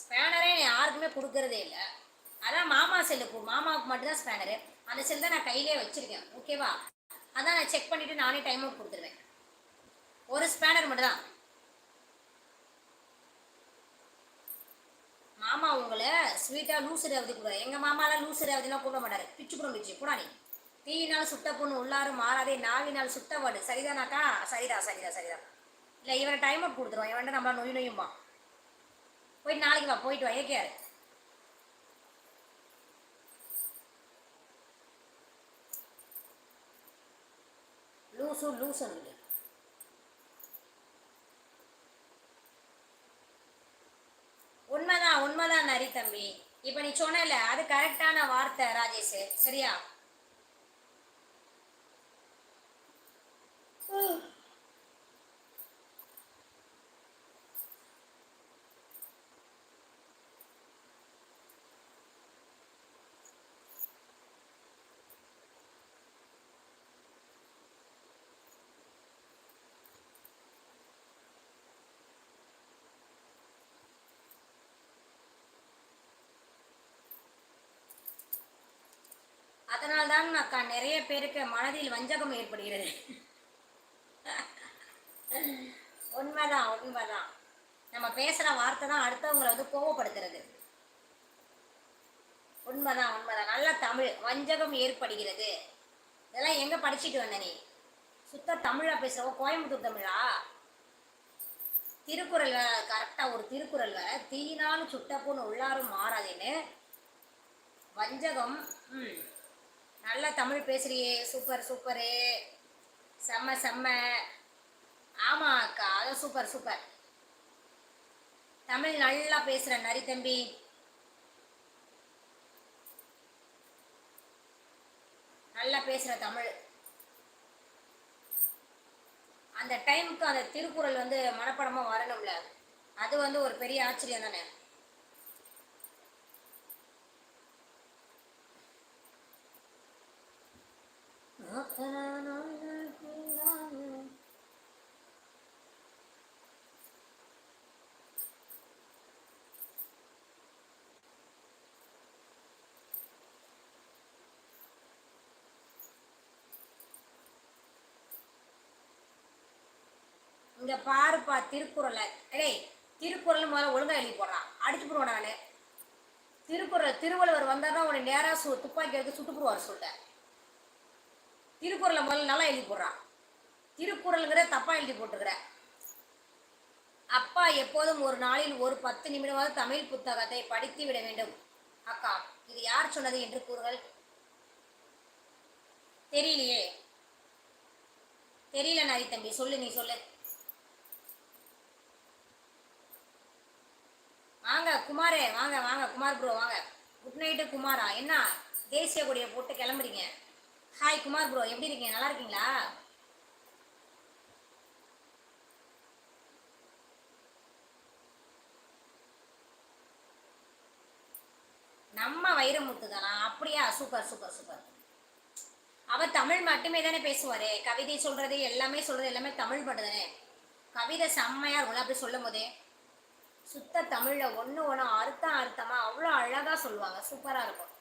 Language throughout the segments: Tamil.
ஸ்பேனரே யாருக்குமே கொடுக்கறதே இல்லை. அதான் மாமா செல்லுக்கு மாமாவுக்கு மட்டும்தான் ஸ்பேனரு அந்த செல் தான் நான் கையிலே வச்சிருக்கேன் ஓகேவா அதான் நான் செக் பண்ணிட்டு நானே டைம் அவுட் கொடுத்துருவேன். ஒரு ஸ்பேனர் மட்டும்தான். மாமா உங்களை ஸ்வீட்டாக லூசு ரேவதி கூடாது எங்கள் மாமாலாம் லூசு ரேவதிலாம் கூப்பிட மாட்டார். பிச்சு கூட பிச்சு கூடா நீ. தீயினால் சுட்ட பொண்ணு உள்ளாரும் மாறாதே நாவினால் சுட்ட வாடு. சரிதானாக்கா? சரிதா சரிதா சரிதா இல்லை இவனை டைம் அவுட் கொடுத்துருவோம் இவன்ட்ட நம்மளா நொய் நொய்யுமா போயிட்டு நாளைக்கு வா போயிட்டு வா ஏகேஆர் லூசு லூசுன்னு உண்மைதான் உண்மைதான் நரி தம்பி. இப்போ நீ சொன்னல அது கரெக்டான வார்த்தை ராஜேஷ். சரியா? அதனால்தான் அக்கா நிறைய பேருக்கு மனதில் வஞ்சகம் ஏற்படுகிறது. உண்மைதான் உண்மைதான். நம்ம பேசுகிற வார்த்தை தான் அடுத்தவங்களை வந்து கோவப்படுத்துறது. உண்மைதான் உண்மைதான். நல்ல தமிழ் வஞ்சகம் ஏற்படுகிறது. இதெல்லாம் எங்கே படிச்சுட்டு வந்த நீ? சுத்த தமிழா பேசுறவோ? கோயம்புத்தூர் தமிழா? திருக்குறள் கரெக்டாக ஒரு திருக்குறள் வேற. தீனாலும் சுட்டப்போன்னு உள்ளாரும் மாறாதேன்னு. வஞ்சகம் ம். நல்லா தமிழ் பேசுறியே. Super super. செம்ம செம்ம. ஆமா அக்கா அதான் சூப்பர் சூப்பர். தமிழ் நல்லா பேசுகிற நரி தம்பி. நல்லா பேசுகிற தமிழ். அந்த டைமுக்கு அந்த திருக்குறள் வந்து மனப்படமாக வரணும்ல. அது வந்து ஒரு பெரிய ஆச்சரியம் தானே. இங்க பாருப்பா திருக்குறளை. டேய் திருக்குறள் முதல்ல ஒழுங்கா எழுதி போடுறான் அடிச்சு போடுவான் நானு திருக்குறள் திருவள்ளுவர் வந்தாருன்னா உன்னை நேரா சு துப்பாக்கி எடுத்து சுட்டு போடுவார் சொல்லிட்டேன். திருக்குறளை முதல்ல நல்லா எழுதி போடுறான் திருக்குறளுங்கிற தப்பாக எழுதி போட்டுக்கிற. அப்பா எப்போதும் ஒரு நாளில் ஒரு பத்து நிமிடமாவது தமிழ் புத்தகத்தை படித்து விட வேண்டும். அக்கா இது யார் சொன்னது என்று கூறுகள் தெரியலையே. தெரியல நரி தம்பி சொல்லு நீ சொல்லு. வாங்க குமாரே வாங்க வாங்க குமார் ப்ரோ வாங்க. குட் நைட்டு குமாரா. என்ன? தேசிய கொடியை போட்டு கிளம்புறீங்க. ஹாய் குமார் ப்ரோ எப்படி இருக்கீங்க? நல்லா இருக்கீங்களா? நம்ம வைரமுத்து தானா அப்படியா? Super super super. அவர் தமிழ் மட்டுமே தானே பேசுவாரு. கவிதை சொல்றது எல்லாமே சொல்றது எல்லாமே தமிழ் மட்டும் தானே. கவிதை செம்மையா இருக்கும்ல அப்படி சொல்லும் போதே சுத்த தமிழ்ல ஒன்று ஒன்று அர்த்தம் அர்த்தமா அவ்வளோ அழகா சொல்லுவாங்க. சூப்பரா இருக்கும்.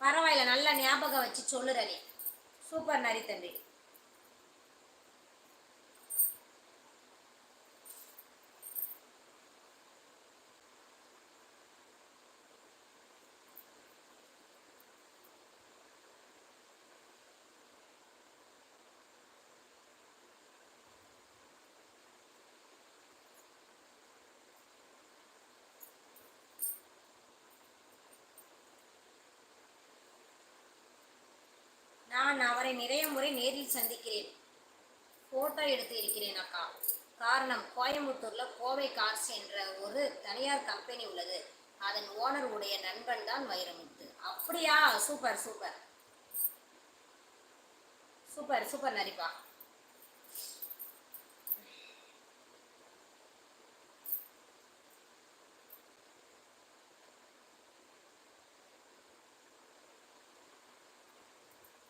பரவாயில்ல நல்லா ஞாபகம் வச்சு சொல்லுற நீ சூப்பர் நரி தம்பி நான் அவரை நிறைய முறை நேரில் சந்திக்கிறேன். ஃபோட்டோ எடுத்து இருக்கிறேன் அக்கா. காரணம் கோயம்புத்தூர்ல கோவை கார்ஸ் என்ற ஒரு தனியார் கம்பெனி உள்ளது. அதன் ஓனர் உடைய நண்பன் தான் வைரமுத்து. அப்படியா? Super super. Super super நரிப்பா.